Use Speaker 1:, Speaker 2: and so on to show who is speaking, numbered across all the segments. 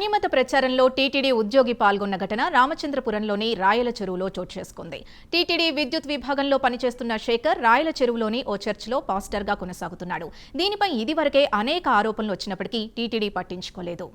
Speaker 1: అన్యమత ప్రచారంలో టీటీడీ ఉద్యోగి పాల్గొన్న ఘటన రామచంద్రపురంలోని రాయల చెరువులో చోటు చేసుకుంది. టీటీడీ విద్యుత్ విభాగంలో పనిచేస్తున్న శేఖర్ రాయల చెరువులోని ఓ చర్చిలో పాస్టర్గా కొనసాగుతున్నాడు. దీనిపై ఇదివరకే అనేక ఆరోపణలు వచ్చినప్పటికీ టీటీడీ పట్టించుకోలేదు.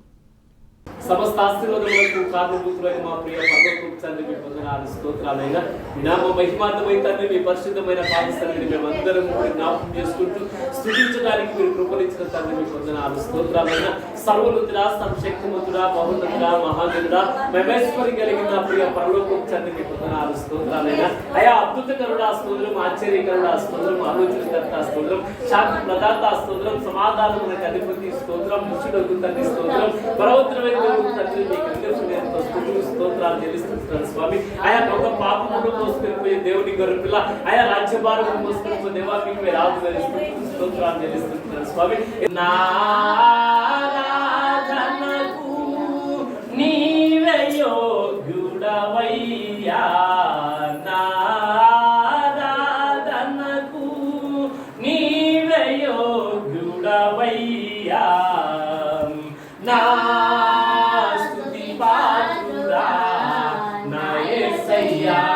Speaker 2: సమస్త ఆశీర్వాదములకు కారణభూతులైన మా ప్రియ పరలోకపు తండ్రి మీ వందనాలు స్తోత్రాలైన. మీ నామ మహిమార్థమైన తండ్రి మీ పరిశుద్ధమైన పాదస్థాన్ని మేము అందరం కూడా జ్ఞాపకం చేసుకుంటూ స్థుతించడానికి మీరు కృపణించిన తండ్రి మీ వందనాలు స్తోత్రాలైన. సర్వనుతుడా సంశక్తిమంతుడా బహున్నతుడా మహానుడా మహేశ్వరి కలిగిన నా ప్రియ పరలోకం తండ్రి మీ వందనాలు స్తోత్రాలైన. అయా అద్భుతకరుడా స్తోత్రం ఆశ్చర్యకరుడా స్తోత్రం ఆలోచన స్తోత్రం. శాంతి ప్రదాత స్తోత్రం సమాధానం అధిపతి స్తోత్రం ముషుడకు తండ్రి స్తోత్రం పరవత్రమైన తండ్రి మీకు నిదర్శనంతో స్తుతులు స్తోత్రాలు చెల్లిస్తున్నాను స్వామి. ఆయా ఒక పాపమును మోసుకొని దేవుని గొర్రెపిల్ల ఆయా రాజ్యభారం మోసుకొని దేవా మీకు మీరు ఆదుకొని స్తోత్రాలు చెల్లిస్తున్నాను స్వామి. నా Yeah.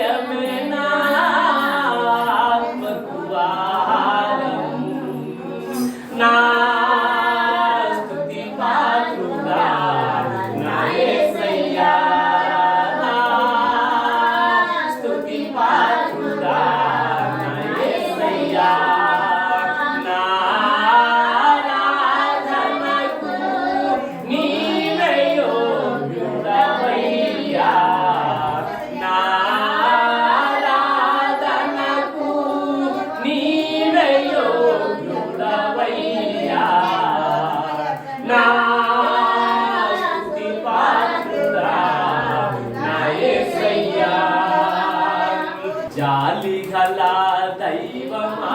Speaker 2: జాలి గల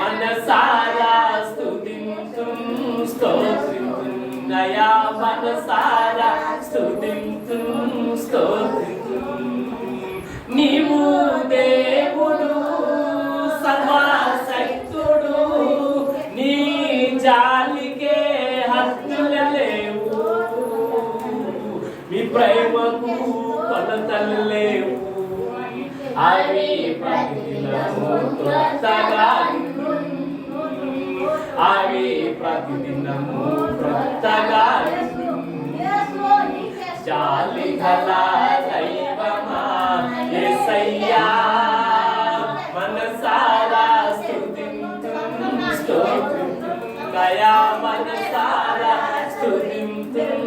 Speaker 2: మనసారా స్తుతింతుం స్తోత్రింతున్నయా. మనసారా స్తుతింతుం స్తోత్రింతుం నీవు అవి ప్రతిదినము క్రొత్తగా అవి ప్రతిదినము క్రొత్తగా చాలి గల దైవమా యేసయ్యా మనసారా స్తుతింతుం స్తోత్రింతుం దయా మనసారా స్తుతింతుం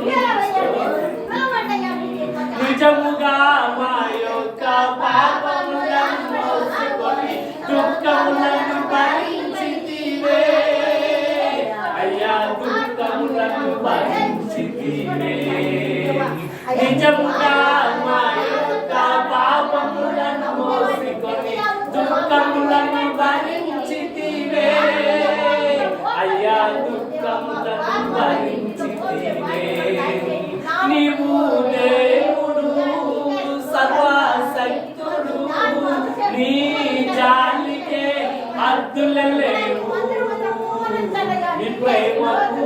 Speaker 2: స్తోత్రింతుం నిజముగా మా యొక్క దుఃఖములను భరించితివే నిజముగా మా యొక్క పాపములను మోసుకొని దుఃఖములను భరించితివే అయ్యా దుఃఖములను భరించితివే నీవు దేవుడు సర్వశక్తుడు నీ జాలికే అద్దుల నీ ప్రేమకు